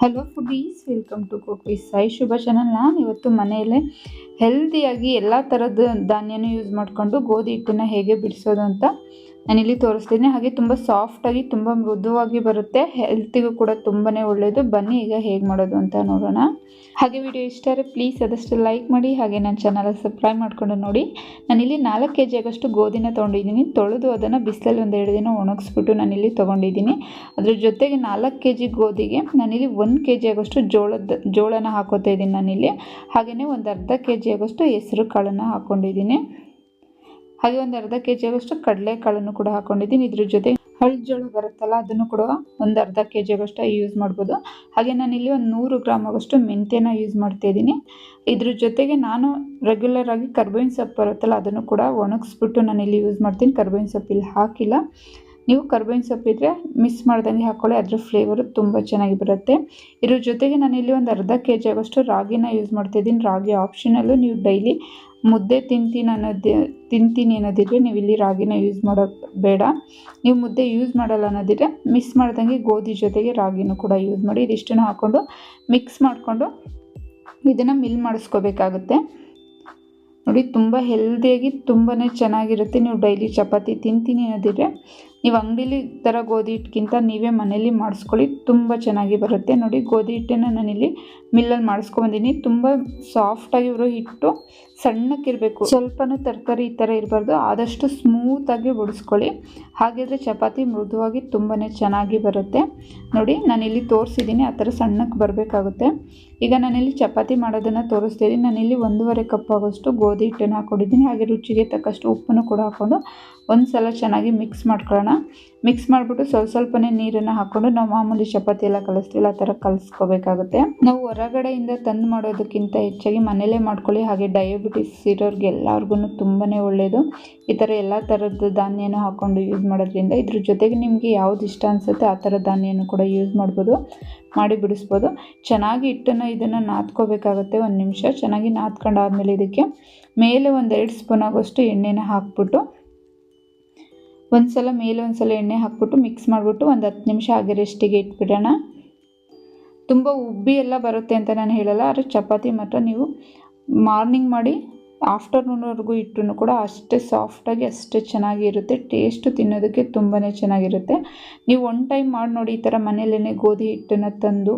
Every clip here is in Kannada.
Hello foodies welcome to cook Sai Shubha channel ನಾನು ಇವತ್ತು ಮನೆಯಲ್ಲೇ ಹೆಲ್ದಿಯಾಗಿ ಎಲ್ಲ ಥರದ ಧಾನ್ಯನೂ ಯೂಸ್ ಮಾಡಿಕೊಂಡು ಗೋಧಿ ಹಿಟ್ಟನ್ನು ಹೇಗೆ ಬಿಡಿಸೋದು ಅಂತ ನಾನಿಲ್ಲಿ ತೋರಿಸ್ತೀನಿ. ಹಾಗೆ ತುಂಬ ಸಾಫ್ಟಾಗಿ ತುಂಬ ಮೃದುವಾಗಿ ಬರುತ್ತೆ. ಹೆಲ್ತಿಗೂ ಕೂಡ ತುಂಬಾ ಒಳ್ಳೆಯದು ಬನ್ನಿ ಈಗ ಹೇಗೆ ಮಾಡೋದು ಅಂತ ನೋಡೋಣ. ಹಾಗೆ ವಿಡಿಯೋ ಇಷ್ಟ ಆದರೆ ಪ್ಲೀಸ್ ಆದಷ್ಟು ಲೈಕ್ ಮಾಡಿ, ಹಾಗೆ ನನ್ನ ಚಾನಲ್ ಸಬ್ಸ್ಕ್ರೈಬ್ ಮಾಡ್ಕೊಂಡು ನೋಡಿ. ನಾನಿಲ್ಲಿ ನಾಲ್ಕು ಕೆ ಜಿ ಆಗಷ್ಟು ಗೋಧಿನ ತೊಗೊಂಡಿದ್ದೀನಿ. ತೊಳೆದು ಅದನ್ನು ಬಿಸಿಲಲ್ಲಿ ಎರಡು ದಿನ ಒಣಗಿಸ್ಬಿಟ್ಟು ನಾನಿಲ್ಲಿ ತೊಗೊಂಡಿದ್ದೀನಿ. ಅದ್ರ ಜೊತೆಗೆ ನಾಲ್ಕು ಕೆ ಜಿ ಗೋಧಿಗೆ ನಾನಿಲ್ಲಿ ಒಂದು ಕೆ ಜಿ ಆಗೋಷ್ಟು ಜೋಳದ, ಜೋಳನ ಹಾಕೋತಾ ಇದ್ದೀನಿ ನಾನಿಲ್ಲಿ. ಹಾಗೆಯೇ ಒಂದು ಅರ್ಧ ಕೆ ಜಿ ಆಗೋಷ್ಟು ಹೆಸರು ಕಾಳನ್ನು ಹಾಕ್ಕೊಂಡಿದ್ದೀನಿ ಹಾಗೆ ಒಂದು ಅರ್ಧ ಕೆ ಜಿ ಆಗೋಷ್ಟು ಕಡಲೆಕಾಳನ್ನು ಕೂಡ ಹಾಕೊಂಡಿದ್ದೀನಿ. ಇದ್ರ ಜೊತೆ ಹಳ್ಳಿ ಜೋಳ ಬರುತ್ತಲ್ಲ, ಅದನ್ನು ಕೂಡ ಒಂದು ಅರ್ಧ ಕೆ ಜಿ ಆಗೋಷ್ಟು ಯೂಸ್ ಮಾಡ್ಬೋದು. ಹಾಗೆ ನಾನಿಲ್ಲಿ ಒಂದು ನೂರು ಗ್ರಾಮ್ ಆಗೋಷ್ಟು ಮೆಂತ್ಯನ ಯೂಸ್ ಮಾಡ್ತಾ ಇದ್ದೀನಿ. ಇದ್ರ ಜೊತೆಗೆ ನಾನು ರೆಗ್ಯುಲರ್ ಆಗಿ ಕರ್ಬೇವಿನ ಸೊಪ್ಪು ಬರುತ್ತಲ್ಲ, ಅದನ್ನು ಕೂಡ ಒಣಗಿಸ್ಬಿಟ್ಟು ನಾನಿಲ್ಲಿ ಯೂಸ್ ಮಾಡ್ತೀನಿ. ಕರ್ಬೇವಿನ ಸೊಪ್ಪು ಇಲ್ಲಿ ಹಾಕಿಲ್ಲ. ನೀವು ಕರ್ಬೇವಿನ ಸೊಪ್ಪು ಇದ್ದರೆ ಮಿಸ್ ಮಾಡ್ದಂಗೆ ಹಾಕ್ಕೊಳ್ಳಿ ಅದ್ರ ಫ್ಲೇವರು ತುಂಬ ಚೆನ್ನಾಗಿ ಬರುತ್ತೆ. ಇದ್ರ ಜೊತೆಗೆ ನಾನಿಲ್ಲಿ ಒಂದು ಅರ್ಧ ಕೆ ಜಿ ಆಗೋಷ್ಟು ರಾಗಿನ ಯೂಸ್ ಮಾಡ್ತಾಯಿದ್ದೀನಿ ರಾಗಿ ಆಪ್ಷನಲ್ಲೂ ನೀವು ಡೈಲಿ ಮುದ್ದೆ ತಿಂತೀನಿ ಅನ್ನೋದು, ತಿಂತೀನಿ ಅನ್ನೋದಿದ್ರೆ ನೀವು ಇಲ್ಲಿ ರಾಗಿನ ಯೂಸ್ ಮಾಡೋದು ಬೇಡ. ನೀವು ಮುದ್ದೆ ಯೂಸ್ ಮಾಡಲ್ಲ ಅನ್ನೋದಿದ್ರೆ ಮಿಸ್ ಮಾಡ್ದಂಗೆ ಗೋಧಿ ಜೊತೆಗೆ ರಾಗಿನೂ ಕೂಡ ಯೂಸ್ ಮಾಡಿ ಇದಿಷ್ಟನ್ನು ಹಾಕ್ಕೊಂಡು ಮಿಕ್ಸ್ ಮಾಡಿಕೊಂಡು ಇದನ್ನು ಮಿಲ್ ಮಾಡಿಸ್ಕೋಬೇಕಾಗುತ್ತೆ. ನೋಡಿ, ತುಂಬ ಹೆಲ್ದಿಯಾಗಿ ತುಂಬಾ ಚೆನ್ನಾಗಿರುತ್ತೆ. ನೀವು ಡೈಲಿ ಚಪಾತಿ ತಿಂತೀನಿ ಅನ್ನೋದಿದ್ರೆ ನೀವು ಅಂಗಡೀಲಿ ಥರ ಗೋಧಿ ಹಿಟ್ಟಿಗಿಂತ ನೀವೇ ಮನೇಲಿ ಮಾಡಿಸ್ಕೊಳ್ಳಿ, ತುಂಬ ಚೆನ್ನಾಗಿ ಬರುತ್ತೆ. ನೋಡಿ, ಗೋಧಿ ಹಿಟ್ಟನ್ನು ನಾನಿಲ್ಲಿ ಮಿಲ್ಲಲ್ಲಿ ಮಾಡಿಸ್ಕೊಂಬಂದಿನಿ ತುಂಬ ಸಾಫ್ಟಾಗಿರೋ ಹಿಟ್ಟು ಸಣ್ಣಕ್ಕಿರಬೇಕು. ಸ್ವಲ್ಪನೂ ತರಕಾರಿ ಈ ಥರ ಇರಬಾರ್ದು. ಆದಷ್ಟು ಸ್ಮೂತಾಗಿ ಬಡಿಸ್ಕೊಳ್ಳಿ. ಹಾಗಿದ್ರೆ ಚಪಾತಿ ಮೃದುವಾಗಿ ತುಂಬಾ ಚೆನ್ನಾಗಿ ಬರುತ್ತೆ. ನೋಡಿ, ನಾನಿಲ್ಲಿ ತೋರಿಸಿದ್ದೀನಿ ಆ ಥರ ಸಣ್ಣಕ್ಕೆ ಬರಬೇಕಾಗುತ್ತೆ. ಈಗ ನಾನಿಲ್ಲಿ ಚಪಾತಿ ಮಾಡೋದನ್ನು ತೋರಿಸ್ತೀನಿ ನಾನಿಲ್ಲಿ ಒಂದೂವರೆ ಕಪ್ ಆಗೋಷ್ಟು ಗೋಧಿ ಹಿಟ್ಟನ್ನು ಹಾಕ್ಕೊಂಡಿದ್ದೀನಿ ಹಾಗೆ ರುಚಿಗೆ ತಕ್ಕಷ್ಟು ಉಪ್ಪನ್ನು ಕೂಡ ಹಾಕ್ಕೊಂಡು ಒಂದು ಸಲ ಚೆನ್ನಾಗಿ ಮಿಕ್ಸ್ ಮಾಡ್ಕೊಳ್ಳೋಣ. ಮಿಕ್ಸ್ ಮಾಡಿಬಿಟ್ಟು ಸ್ವಲ್ಪ ಸ್ವಲ್ಪನೇ ನೀರನ್ನು ಹಾಕ್ಕೊಂಡು ನಾವು ಮಾಮೂಲಿ ಚಪಾತಿ ಎಲ್ಲ ಕಲಿಸ್ತೀವಿ ಆ ಥರ ಕಲಿಸ್ಕೋಬೇಕಾಗುತ್ತೆ. ನಾವು ಹೊರಗಡೆಯಿಂದ ತಂದು ಮಾಡೋದಕ್ಕಿಂತ ಹೆಚ್ಚಾಗಿ ಮನೇಲೇ ಮಾಡ್ಕೊಳ್ಳಿ. ಹಾಗೆ ಡಯಾಬಿಟಿಸ್ ಇರೋರಿಗೆ ಎಲ್ಲರಿಗೂ ತುಂಬಾ ಒಳ್ಳೆಯದು ಈ ಥರ ಎಲ್ಲ ಥರದ ಧಾನ್ಯನೂ ಹಾಕ್ಕೊಂಡು ಯೂಸ್ ಮಾಡೋದ್ರಿಂದ ಇದ್ರ ಜೊತೆಗೆ ನಿಮಗೆ ಯಾವ್ದು ಇಷ್ಟ ಅನಿಸುತ್ತೆ ಆ ಥರ ಧಾನ್ಯನೂ ಕೂಡ ಯೂಸ್ ಮಾಡ್ಬೋದು, ಮಾಡಿ ಬಿಡಿಸ್ಬೋದು. ಚೆನ್ನಾಗಿ ಹಿಟ್ಟನ್ನು ಇದನ್ನು ನಾದ್ಕೋಬೇಕಾಗುತ್ತೆ ಒಂದು ನಿಮಿಷ. ಚೆನ್ನಾಗಿ ನಾದ್ಕೊಂಡಾದ್ಮೇಲೆ ಇದಕ್ಕೆ ಮೇಲೆ ಒಂದು ಎರಡು ಸ್ಪೂನ್ ಆಗೋಷ್ಟು ಎಣ್ಣೆನ ಹಾಕ್ಬಿಟ್ಟು ಒಂದು ಸಲ ಮೇಲೆ ಒಂದು ಸಲ ಎಣ್ಣೆ ಹಾಕ್ಬಿಟ್ಟು ಮಿಕ್ಸ್ ಮಾಡಿಬಿಟ್ಟು ಒಂದು ಹತ್ತು ನಿಮಿಷ ಹಾಗೆ ಇಟ್ಬಿಡೋಣ. ತುಂಬ ಉಬ್ಬಿ ಎಲ್ಲ ಬರುತ್ತೆ ಅಂತ ನಾನು ಹೇಳಲ್ಲ, ಆದರೆ ಚಪಾತಿ ಮಾತ್ರ ನೀವು ಮಾರ್ನಿಂಗ್ ಮಾಡಿ ಆಫ್ಟರ್ನೂನ್ವರೆಗೂ ಇಟ್ಟರು ಕೂಡ ಅಷ್ಟೇ ಸಾಫ್ಟಾಗಿ ಅಷ್ಟೇ ಚೆನ್ನಾಗಿರುತ್ತೆ. ಟೇಸ್ಟು ತಿನ್ನೋದಕ್ಕೆ ತುಂಬಾ ಚೆನ್ನಾಗಿರುತ್ತೆ. ನೀವು ಒನ್ ಟೈಮ್ ಮಾಡಿ ನೋಡಿ ಈ ಥರ ಮನೆಯಲ್ಲೇ ಗೋಧಿ ಹಿಟ್ಟನ್ನು ತಂದು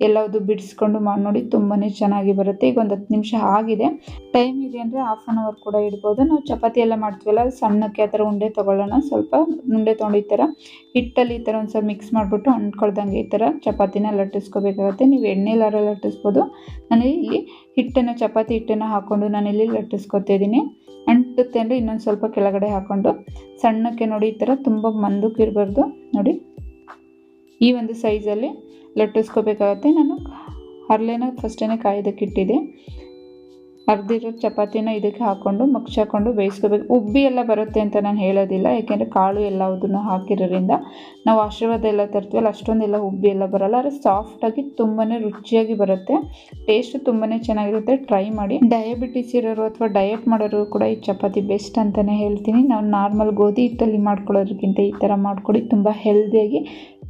ಎಲ್ಲವುದು ಬಿಡಿಸ್ಕೊಂಡು ಮಾಡಿ ನೋಡಿ ತುಂಬಾ ಚೆನ್ನಾಗಿ ಬರುತ್ತೆ. ಈಗ ಒಂದು ಹತ್ತು ನಿಮಿಷ ಆಗಿದೆ. ಟೈಮ್ ಇದೆ ಅಂದರೆ ಹಾಫ್ ಆನ್ ಅವರ್ ಕೂಡ ಇಡ್ಬೋದು. ನಾವು ಚಪಾತಿ ಎಲ್ಲ ಮಾಡ್ತೀವಲ್ಲ ಸಣ್ಣಕ್ಕೆ ಆ ಥರ ಉಂಡೆ ತೊಗೊಳ್ಳೋಣ. ಸ್ವಲ್ಪ ಉಂಡೆ ತೊಗೊಂಡು ಈ ಥರ ಹಿಟ್ಟಲ್ಲಿ ಈ ಥರ ಒಂದು ಸ್ವಲ್ಪ ಮಿಕ್ಸ್ ಮಾಡಿಬಿಟ್ಟು ಅಂಟ್ಕೊಳ್ದಂಗೆ ಈ ಥರ ಚಪಾತಿನ ಲಟ್ಟಿಸ್ಕೋಬೇಕಾಗುತ್ತೆ. ನೀವು ಎಣ್ಣೆಲಾರ ಲಟ್ಟಿಸ್ಬೋದು. ನನಗೆ ಇಲ್ಲಿ ಹಿಟ್ಟನ್ನು, ಚಪಾತಿ ಹಿಟ್ಟನ್ನು ಹಾಕ್ಕೊಂಡು ನಾನಿಲ್ಲಿ ಲಟ್ಟಿಸ್ಕೊತಿದ್ದೀನಿ ಅಂಟುತ್ತೆ ಅಂದರೆ ಇನ್ನೊಂದು ಸ್ವಲ್ಪ ಕೆಳಗಡೆ ಹಾಕ್ಕೊಂಡು ಸಣ್ಣಕ್ಕೆ ನೋಡಿ ಈ ಥರ ತುಂಬ ಮಂದಕ್ಕಿರಬಾರ್ದು ನೋಡಿ, ಈ ಒಂದು ಸೈಜಲ್ಲಿ ಲಟ್ಟಿಸ್ಕೋಬೇಕಾಗತ್ತೆ. ನಾನು ಹರಳೆನ ಫಸ್ಟೇ ಕಾಯ್ದಕ್ಕೆ ಇಟ್ಟಿದ್ದೆ. ಅರ್ದಿರೋ ಚಪಾತಿನ ಇದಕ್ಕೆ ಹಾಕ್ಕೊಂಡು ಮಗ್ಚಾಕೊಂಡು ಬೇಯಿಸ್ಕೋಬೇಕು. ಉಬ್ಬಿ ಎಲ್ಲ ಬರುತ್ತೆ ಅಂತ ನಾನು ಹೇಳೋದಿಲ್ಲ, ಯಾಕೆಂದರೆ ಕಾಳು ಎಲ್ಲದನ್ನು ಹಾಕಿರೋದ್ರಿಂದ ನಾವು ಆಶೀರ್ವಾದ ಎಲ್ಲ ತರ್ತೀವಲ್ಲ, ಅಷ್ಟೊಂದೆಲ್ಲ ಉಬ್ಬಿ ಎಲ್ಲ ಬರೋಲ್ಲ. ಆದರೆ ಸಾಫ್ಟಾಗಿ ತುಂಬಾ ರುಚಿಯಾಗಿ ಬರುತ್ತೆ. ಟೇಸ್ಟ್ ತುಂಬಾ ಚೆನ್ನಾಗಿರುತ್ತೆ. ಟ್ರೈ ಮಾಡಿ. ಡಯಾಬಿಟಿಸ್ ಇರೋರು ಅಥವಾ ಡಯಟ್ ಮಾಡೋರು ಕೂಡ ಈ ಚಪಾತಿ ಬೆಸ್ಟ್ ಅಂತಲೇ ಹೇಳ್ತೀನಿ. ನಾವು ನಾರ್ಮಲ್ ಗೋಧಿ ಹಿಟ್ಟಲ್ಲಿ ಮಾಡ್ಕೊಳ್ಳೋದಕ್ಕಿಂತ ಈ ಥರ ಮಾಡ್ಕೊಡಿ. ತುಂಬ ಹೆಲ್ದಿಯಾಗಿ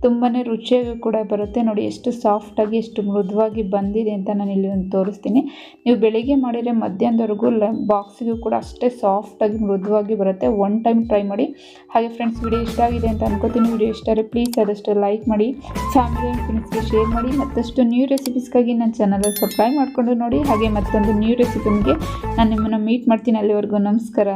ತುಂಬಾ ರುಚಿಯಾಗಿ ಕೂಡ ಬರುತ್ತೆ. ನೋಡಿ, ಎಷ್ಟು ಸಾಫ್ಟಾಗಿ ಎಷ್ಟು ಮೃದುವಾಗಿ ಬಂದಿದೆ ಅಂತ ನಾನು ಇಲ್ಲಿ ಒಂದು ತೋರಿಸ್ತೀನಿ. ನೀವು ಬೆಳಿಗ್ಗೆ ಮಾಡಿದರೆ ಮಧ್ಯಾಹ್ನದವರೆಗೂ ಲ ಬಾಕ್ಸಿಗೂ ಕೂಡ ಅಷ್ಟೇ ಸಾಫ್ಟಾಗಿ ಮೃದುವಾಗಿ ಬರುತ್ತೆ. ಒನ್ ಟೈಮ್ ಟ್ರೈ ಮಾಡಿ. ಹಾಗೆ ಫ್ರೆಂಡ್ಸ್ ವಿಡಿಯೋ ಇಷ್ಟ ಆಗಿದೆ ಅಂತ ಅನ್ಕೋತೀನಿ. ವಿಡಿಯೋ ಇಷ್ಟ ಆದರೆ ಪ್ಲೀಸ್ ಆದಷ್ಟು ಲೈಕ್ ಮಾಡಿ. ಫ್ಯಾಮಿಲಿ ಆ್ಯಂಡ್ ಫ್ರೆಂಡ್ಸ್ಗೆ ಶೇರ್ ಮಾಡಿ. ಮತ್ತಷ್ಟು ನ್ಯೂ ರೆಸಿಪೀಸ್ಗಾಗಿ ನನ್ನ ಚಾನಲ್ ಸಬ್ಸ್ಕ್ರೈಬ್ ಮಾಡಿಕೊಂಡು ನೋಡಿ. ಹಾಗೆ ಮತ್ತೊಂದು ನ್ಯೂ ರೆಸಿಪಿಗೆ ನಾನು ನಿಮ್ಮನ್ನು ಮೀಟ್ ಮಾಡ್ತೀನಿ ಅಲ್ಲಿವರೆಗೂ. ನಮಸ್ಕಾರ.